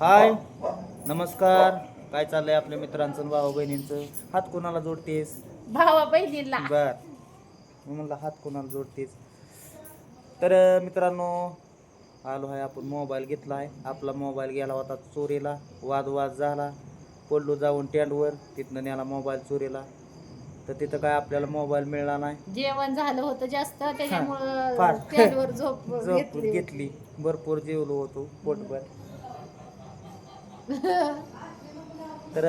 हाय. नमस्कार. काय चाललंय आपल्या मित्रांचं भाऊ बहिणींचं? हात कोणाला जोडतेस? भावा बहिणीला. बर. मी म्हणलं हात कोणाला जोडतेस? तर मित्रांनो आलो आहे आपण मोबाईल घेतला आहे. आपला मोबाईल गेला होता चोरीला. वाद वाद झाला. पडलो जाऊन टेंडवर. तिथनं नेला मोबाईल चोरीला. तर तिथं काय आपल्याला मोबाईल मिळाला नाही. जेवण झालं होतं जास्त. त्याच्यामुळं फार. झोप झोप घेतली घेतली. भरपूर जेवलो होतो पोटभर. तर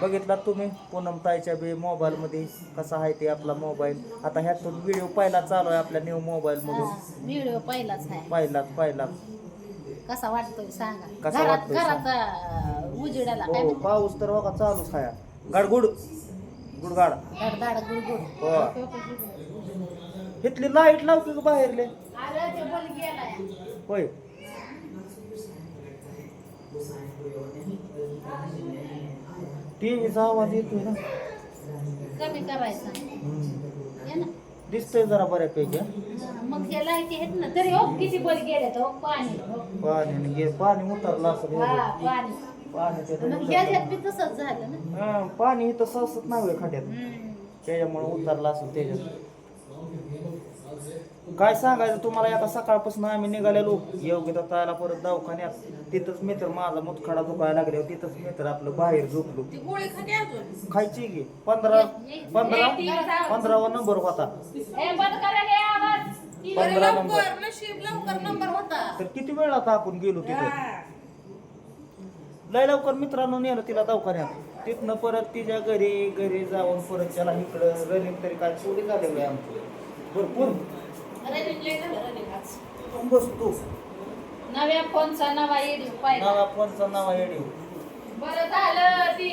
बघितला तुम्ही पूनम ताईच्या बी मोबाईलमध्ये कसा आहे ते आपला मोबाईल आता ह्यातून व्हिडिओ पहिला चालू आहे आपल्या न्यू मोबाईल मधून. व्हिडिओ पहिलाच आहे. पहिलाच पहिलाच. कसा वाटतोय सांगा. कसा घरात वाटतोय घरात उजेडाला काय हो पाऊस तर बघा चालूच आहे. गाडगुड. गुडगाड. गुडगुड. हो. इथली लाइट लाव की बाहेरले? होय. टीव्हीचा आवाज येतोय ना कमी करायचा. हे ना दिसतोय जरा बऱ्यापैकी हा. मग हे लाईटी आहेत ना तरी हो किती बल गेले तो पाणी हो. पाणी गे पाणी उतरलं असं हा पाणी मग. ह्याच्यात बी तसंच झालं ना हा, पाणी इथं ससत नाही होय खड्यात हम्म. त्याच्यामुळे उतरलं असेल त्याच्यात काय सांगायचं तुम्हाला? आता सकाळपासून आम्ही निघालेलो. योग्य तायला परत दवाखान्यात. तिथंच मी तर माझा मुतखडा दुखायला लागले. तिथंच मी तर आपलं बाहेर झोपलो. खायची गे पंधरा पंधरा पंधरावा नंबर होता. पंधरा नंबर. तर किती वेळ आता आपण गेलो तिथे? लय लवकर मित्रांनो नेलं तिला दवाखान्यात. तिथनं परत तिच्या घरी घरी जाऊन परत त्याला इकडं रनिंग तरी काय चोरी झालेलं आहे आमचं. भरपूर. आज बसतो नव्या फोनचा नवा एडिओ पाहिला नावा फोनचा नावा येडी बरं झालं ती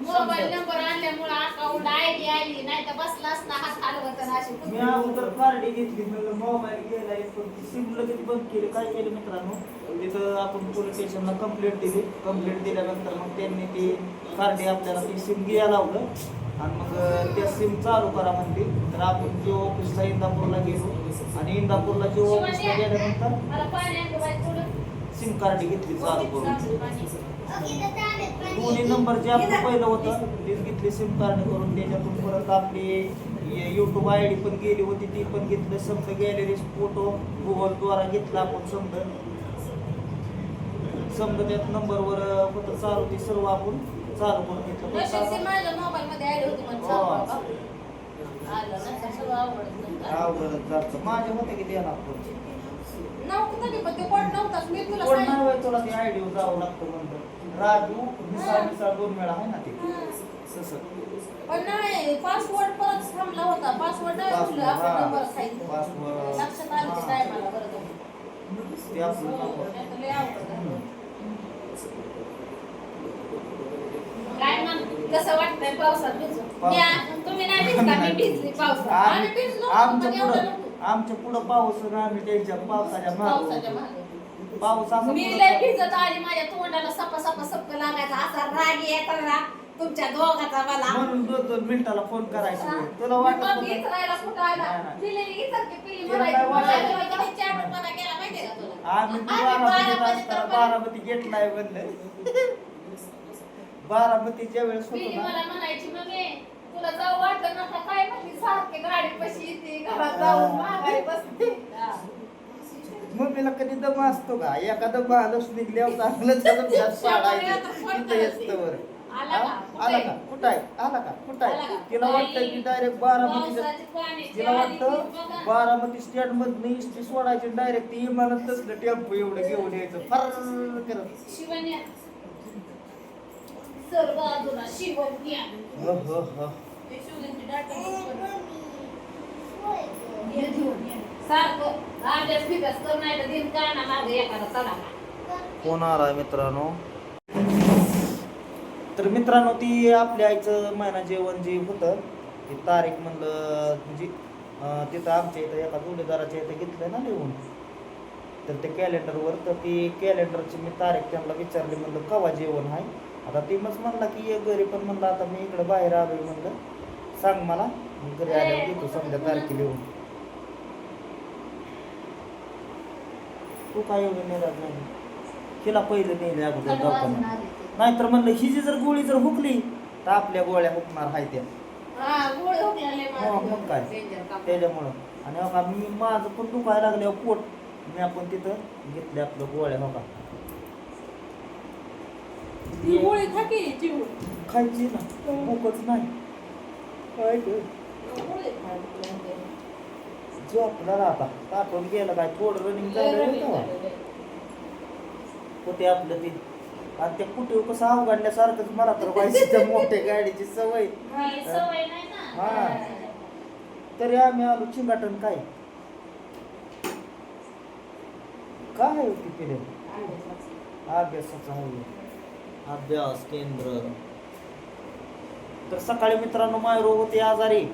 मोबाईल नंबर आणल्यामुळे अकाउंट आयडी आली नाही तर बसला असता हात हलवत आणि अशी मी अगोदर कार्डी घेतली म्हणलं मोबाईल गेलाय पण सिम लगेच बंद केली काय केलं मित्रांनो? तिथं आपण पोलीस स्टेशनला कंप्लेंट दिली. कंप्लेंट दिल्यानंतर मग त्यांनी ती कार्डी आपल्याला ती सिम घ्यायला लावलं. आणि मग त्या सिम चालू करा म्हणली तर आपण जो ऑफिसला इंदापूरला गेलो आणि इंदापूरला जो ऑफिसला गेल्यानंतर सिम कार्ड घेतली चालू करून. दोन्ही नंबर जे आपलं पहिलं होतं तेच घेतली सिम कार्ड करून. त्याच्यातून परत आपली युट्यूब आय डी पण गेली होती ती पण घेतलं. समजा गॅलरी फोटो गुगलद्वारा घेतला आपण समजा. समजा त्यात नंबरवर होतं चालू ते सर्व आपण चालू करून घेतलं पण नशीब ती माझ्या मोबाईल मध्ये आली होती म्हणून हो. सांगू का? आलं ना सगळं आवडत. अवघडच जातं होते की देणार पण नव्हतं की पण ते कोण नव्हताच मी तुला कोण सांगितलं नाही तुला ती आय डी जावं लागतं म्हणतं राजू मिसाळ मिसाळ दोन वेळा आहे ना ते पण नाही पासवर्ड परत थांबला होता पासवर्ड नाही Password, तुला आपला हा. नंबर सांगितलं Password. लक्षात आलं ते काय मला बरं झालं. ते आपलं नंबर नाहीतर लय अवघड झालं. काय मग कसं वाटतंय पावसात भिजून पाऊस. या, तुम्ही नाही भिजता मी भिजली पावसात आम्ही भिजलो होतो, आमच्या पण एवढं पुढं नव्हतं. आमच्या पुढं पाऊस आणि आम्ही त्यांच्या पावसाच्या पावसाच्या मागे मागे. पाऊस असा मी पुढं- लय भिजत आली माझ्या तोंडाला सप सप सप लागायचा असा राग येतात ना तुमच्या दोघाचा मला म्हणून दोन दोन मिनिटाला फोन करायचा. तुला वाटत मग होतं- इचरायला कुठं आला? नाही, नाही. पिलेली इचरते, पिली तिला म्हणायची, काय वाटत- म्हणायची, माझ्या बायकोने चॅटपणा केला माहितीये का तुला? आम्ही आम्ही बारामतीत बारामतीत असताना तर- बारामती घेतलाय म्हणलं बारामतीच्या वेळेस होतो ना मला म्हणायची मम्मी तुला जाऊ वाटत नका काय म्हणली सारखे गाडी पशी येते घरात जाऊन माघारी बसते. मम्मीला कधी दम असतो का एखादं बालच निघल्यावर चांगलं त्याचं भ्यास पाडायचं तिथं येतं बरं आला का? कुठे? आला का कुठं आहे आला का कुठं आला आहे का? तिला वाटतं की डायरेक्ट बारामतीच्या पावसाची तिला वाटतं. बारामती स्टँड मधनं इष्टी सोडायची डायरेक्ट ती इमानत तसलं टेम्पो एवढं घेऊन यायचं फार करत सर्व बाजूला हो हो हो. ते डाटा घेऊन ये. सारखं कर नाही तर दिन काना मागे एखादा चला. कोण आलाय मित्रांनो? तर मित्रांनो ती आपल्या आईचं महिना जेवण जे होतं ते तारीख म्हणलं म्हणजे अं, तिथं आमच्या इथं एका जोडीदाराच्या इथं घेतलं ना लिहून. तर ते कॅलेंडरवर तर ती कॅलेंडरची मी तारीख त्यांना विचारली म्हणलं कवा जेवण आहे? आता ती मग म्हणला की ये घरी पण म्हणलं आता मी इकडं बाहेर आलोय म्हणलं. सांग मला मी घरी आल्यावर घेतो समजा तारखे लिहून तू काय एवढं निराश झाली हिला पहिले नेले अगोदर दवाखान्यात. आले ते. नाहीतर म्हणलं ही जी जर गोळी जर हुकली तर आपल्या गोळ्या हुकणार आहे त्या. हा. हो, मग काय? त्याच्यामुळं. आणि हो का मी माझं पण दुखायला लागल्यावर पोट. मी आपण तिथं घेतले आपलं गोळ्या हो का? ती गोळी खा की, चिवडी. खायची ना भूकच नाही. काय ना आता ताटून गेलं काय? थोडं रनिंग झालं होते आपलं ते. आणि त्या कुठे कसं अवघडल्यासारखंच मला तर व्हायची त्या मोठ्या गाडीची सवय. ही सवय नाही ना. हा. तरी आम्ही आलो चिंगाटन काय? काय होती पिढे अभ्यासाचं आहे अभ्यास केंद्र. तर सकाळी मित्रांनो मायरो होते आजारी.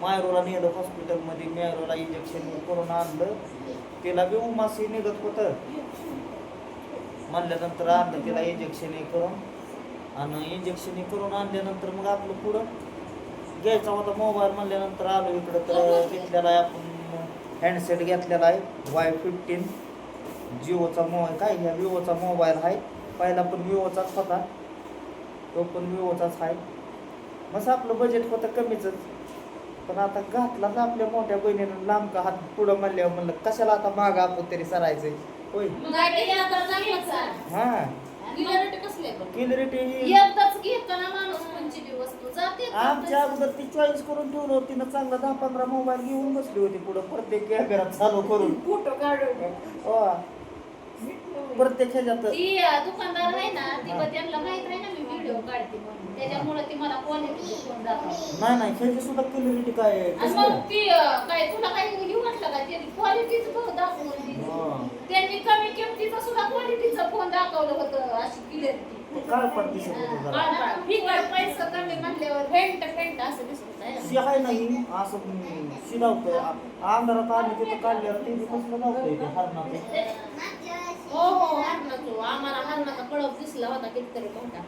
मायरोला नेलं हॉस्पिटलमध्ये मायरोला इंजेक्शन करून आणलं. तिला बी उमासी निघत होतं. म्हणल्यानंतर आणलं तिला इंजेक्शन हे करून. आणि इंजेक्शन हे करून आणल्यानंतर मग आपलं पुढं घ्यायचा होता मोबाईल म्हणल्यानंतर आलो इकडं तर घेतलेला आहे आपण. हँडसेट घेतलेला आहे. वाय फिफ्टीन जिओचा मोबाईल काय ह्या विवोचा मोबाईल आहे. पहिला पण विवोचाच होता. तो पण विवोचाच आहे. मग आपलं बजेट होतं कमीच पण आता घातला तर आपल्या मोठ्या बहिणीनं लांब का हात पुढं म्हणल्यावर म्हणलं कशाला आता मागं आपण तरी सरायचंय? होय. हा? क्लिअरिटी ही. आमच्या अगोदर ती चॉईस करून ठेवलं होती ना चांगला दहा पंधरा मोबाईल घेऊन बसली होती पुढं. प्रत्येक कॅमेरा चालू करून. फोटो काढून. हो. प्रत्येक ह्याच्यात ती अं, दुकानदार आहे ना ती पण त्यांना माहीत आहे ना मी व्हिडिओ काढते म्हणून. त्याच्यामुळे ती मला क्वालिटी फोन दाखवते नाही नाही ह्याची सुद्धा क्लिअरिटी काय आहे? आणि मग? ती अं, काय तुला काही घेऊ वाटलं का? त्यांनी क्वालिटीच दाखवून दिली हा. त्यांनी कमी किमतीचा सुद्धा क्वालिटीचा फोन दाखवलं होतं अशी क्लिअरिटी काय पण दिसत होतं जरा फिगर पैसा कमी म्हटल्यावर फेंट फेंट असं दिसत आहे नाही असं हम्म, शिलावतंय आ- अंधारात आम्ही तिथं काढल्यावर ते बी कसलं लावतंय ते हरणाचं हो हो हरणाचो आम्हाला हरणाचा कळप दिसला होता कितीतरी मोठा.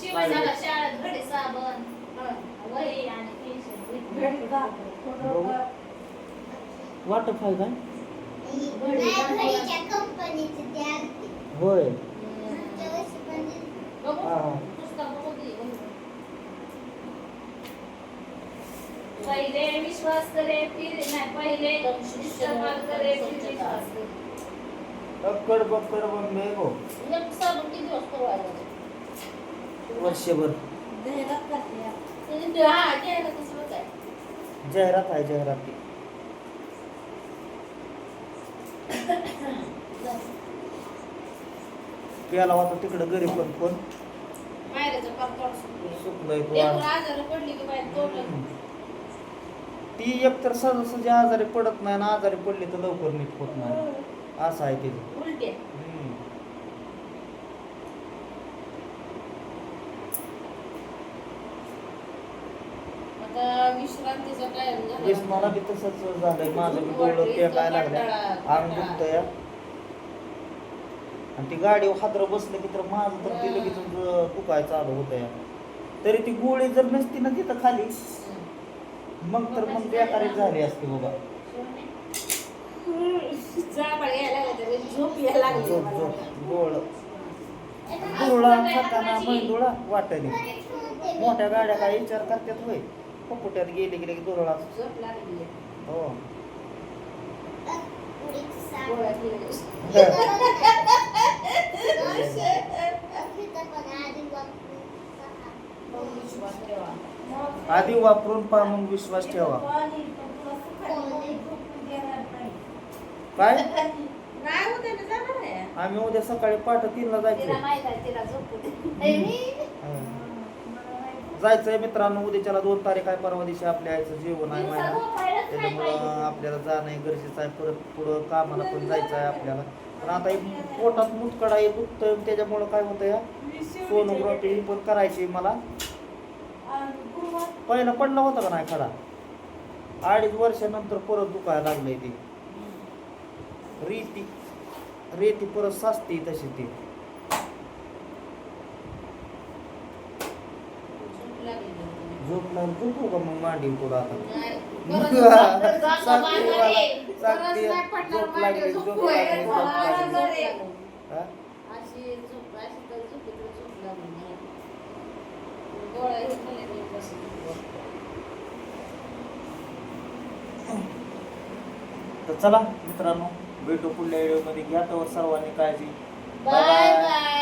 शिवाय झाला शाळेत घडी साबण वही आणि होय. हा. पहिले विश्वास करे फिर नाही पहिले. इस्तेमाल करे फिर विश्वास करे. अक्कड बक्कड बंबे हो. वर्षभर. जाहिरात आहे जाहिरात. केला होता तिकडं घरी पण फोन मायराचं तो ती एकतर सहजासहजी आजारी पडत नाही ना आजारी पडली तर लवकर नीट होत नाही. असं आहे तिचं उलटे हम्म. आता विश्रांतीचा टाइम झाला. वीस मला बी तसंच झालंय. माझं बी डोळं पेकाय लागलं अंग दुखतंय. आणि ती गाडीवर हादर बसलं की तर माझं तर ते लगेच दुखाय चालू होतंय. तरी ती गोळी जर नसती ना तिथं खाली मग तर मग बेकारी झाली असती बाबा. जांभळ यायला लागले झोप यायला लागली झोप मला. झोप गोळ खाताना मैदुळा मोठ्या गाड्या काय विचार करतात होय पपुट्यात गेले गेले की दुरळा झोप लागली हो आधी वापरून सहा. मग विश्वास ठेवा. आधी वापरून पहा मग विश्वास ठेवा काय? नाही जाणार आहे. आम्ही उद्या सकाळी पहाटे तीनला तिला जायचं माहीत आहे तिला झोपू दे. जायचंय मित्रांनो उद्याच्याला दोन तारीख आहे परवा दिवशी आपल्या आईचं जेवण आहे दिवसा महिना. झोपायलाच नाही त्याच्यामुळं पाहिजे. आपल्याला जाणं हे गरजेचं आहे परत पुढं कामाला पण जायचं आहे आपल्याला. पण आता हे पोटात मुतकडा हे दुखतंय त्याच्यामुळं काय होतं या सोनोग्राफी ही पण करायची मला. पहिला पडला होता का नाही खडा अडीच वर्षानंतर परत दुखायला लागलंय ते. रेती रेती परत साचते तशी ती. मग मांडी पुढं आता? झोप लागली तर चला मित्रांनो भेटू पुढल्या व्हिडिओमध्ये घ्या तर सर्वांनी काळजी. Bye bye.